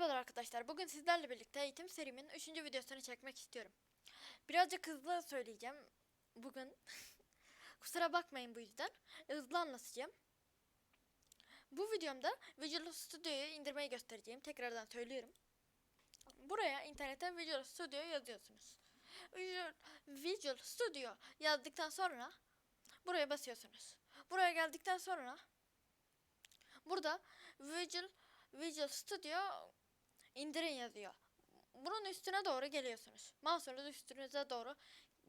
Merhabalar arkadaşlar. Bugün sizlerle birlikte eğitim serimin 3. videosunu çekmek istiyorum. Birazcık hızlı söyleyeceğim bugün. Kusura bakmayın bu yüzden. Hızlı anlatacağım. Bu videomda Visual Studio'yu indirmeyi göstereceğim. Tekrardan söylüyorum. Buraya internete Visual Studio yazıyorsunuz. Visual, Studio yazdıktan sonra buraya basıyorsunuz. Buraya geldikten sonra burada Visual Visual Studio indirin yazıyor. Bunun üstüne doğru geliyorsunuz. Mouse'unuzu üstünüze doğru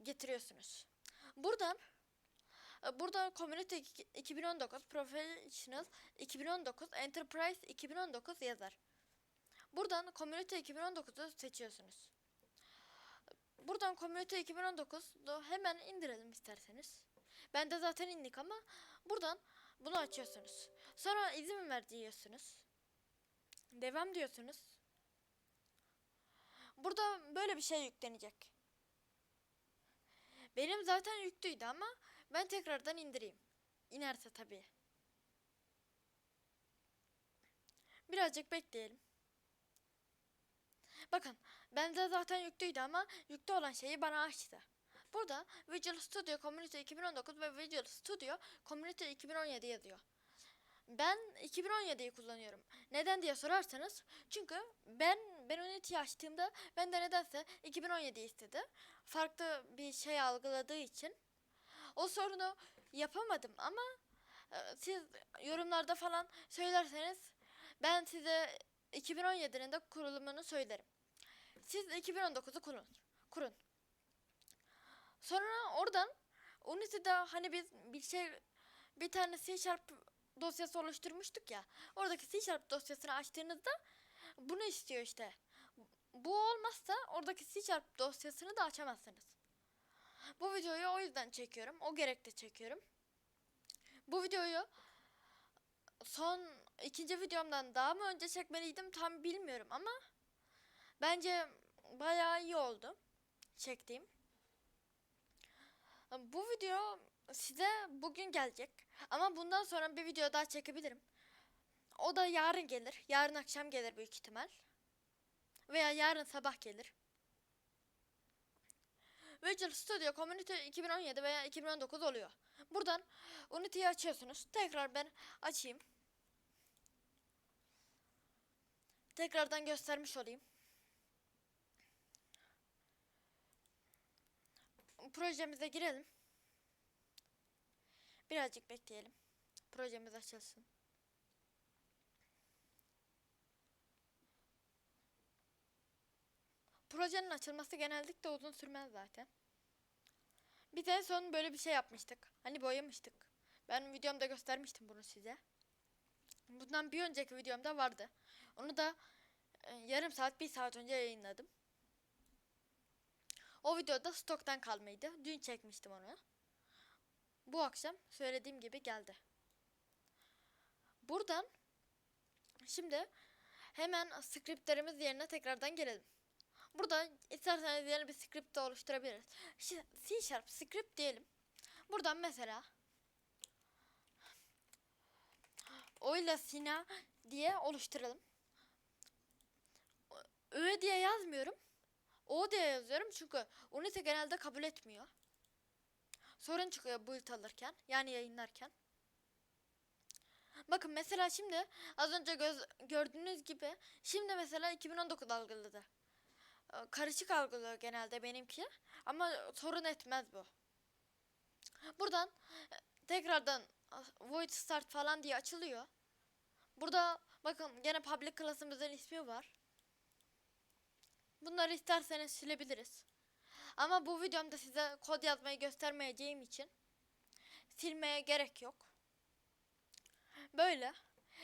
getiriyorsunuz. Buradan burada Community 2019, Professional 2019, Enterprise 2019 yazar. Buradan Community 2019'u seçiyorsunuz. Buradan Community 2019'u hemen indirelim isterseniz. Ben de zaten indik ama buradan bunu açıyorsunuz. Sonra izin ver diyorsunuz. Devam diyorsunuz. Burada böyle bir şey yüklenecek. Benim zaten yüklüydü ama ben tekrardan indireyim. İnerse tabii. Birazcık bekleyelim. Bakın bende zaten yüklüydü ama yüklü olan şeyi bana açtı. Burada Visual Studio Community 2019 ve Visual Studio Community 2017 yazıyor. Ben 2017'yi kullanıyorum. Neden diye sorarsanız çünkü ben ben Unity'yi açtığımda ben de nedense 2017 istedi. Farklı bir şey algıladığı için o sorunu yapamadım ama e, siz yorumlarda falan söylerseniz ben size 2017'nin de kurulumunu söylerim. Siz 2019'u kurun. Kurun. Sonra oradan Unity'de hani biz bir şey bir tane C Sharp dosyası oluşturmuştuk ya. Oradaki C Sharp dosyasını açtığınızda bunu istiyor işte. Bu olmazsa oradaki C Sharp dosyasını da açamazsınız. Bu videoyu o yüzden çekiyorum. O gerekte çekiyorum. Bu videoyu son ikinci videomdan daha mı önce çekmeliydim tam bilmiyorum ama bence bayağı iyi oldu çektiğim. Bu video size bugün gelecek. Ama bundan sonra bir video daha çekebilirim. O da yarın gelir. Yarın akşam gelir büyük ihtimal. Veya yarın sabah gelir. Visual Studio Community 2017 veya 2019 oluyor. Buradan Unity'yi açıyorsunuz. Tekrar ben açayım. Tekrardan göstermiş olayım. Projemize girelim. Birazcık bekleyelim. Projemiz açılsın. Projenin açılması genellikle uzun sürmez zaten. Biz en son böyle bir şey yapmıştık. Hani boyamıştık. Ben videomda göstermiştim bunu size. Bundan bir önceki videomda vardı. Onu da e, yarım saat, bir saat önce yayınladım. O videoda stoktan kalmaydı. Dün çekmiştim onu. Bu akşam söylediğim gibi geldi. Buradan şimdi hemen scriptlerimiz yerine tekrardan gelelim. Burada isterseniz yeni bir script de oluşturabiliriz. C Sharp script diyelim. Buradan mesela oyla sina diye oluşturalım. Ö diye yazmıyorum. O diye yazıyorum çünkü Unity genelde kabul etmiyor. Sorun çıkıyor build alırken yani yayınlarken. Bakın mesela şimdi az önce göz, gördüğünüz gibi şimdi mesela 2019 algıladı. Ee, Karışık algılıyor genelde benimki ama sorun etmez bu. Buradan e, tekrardan void start falan diye açılıyor. Burada bakın gene public class'ımızın ismi var. Bunları isterseniz silebiliriz. Ama bu videomda size kod yazmayı göstermeyeceğim için silmeye gerek yok. Böyle.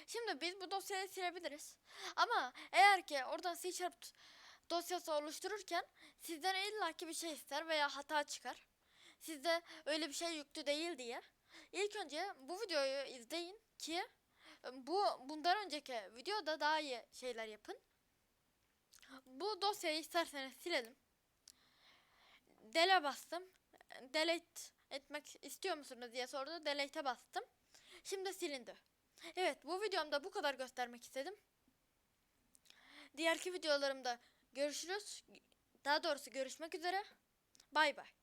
Şimdi biz bu dosyayı silebiliriz. Ama eğer ki oradan C Sharp dosyası oluştururken sizden illaki bir şey ister veya hata çıkar. Sizde öyle bir şey yüklü değil diye. İlk önce bu videoyu izleyin ki bu bundan önceki videoda daha iyi şeyler yapın. Bu dosyayı isterseniz silelim. Dele bastım. Delete etmek istiyor musunuz diye sordu. Delete'e bastım. Şimdi silindi. Evet bu videomda bu kadar göstermek istedim. Diğerki videolarımda görüşürüz. Daha doğrusu görüşmek üzere. Bay bay.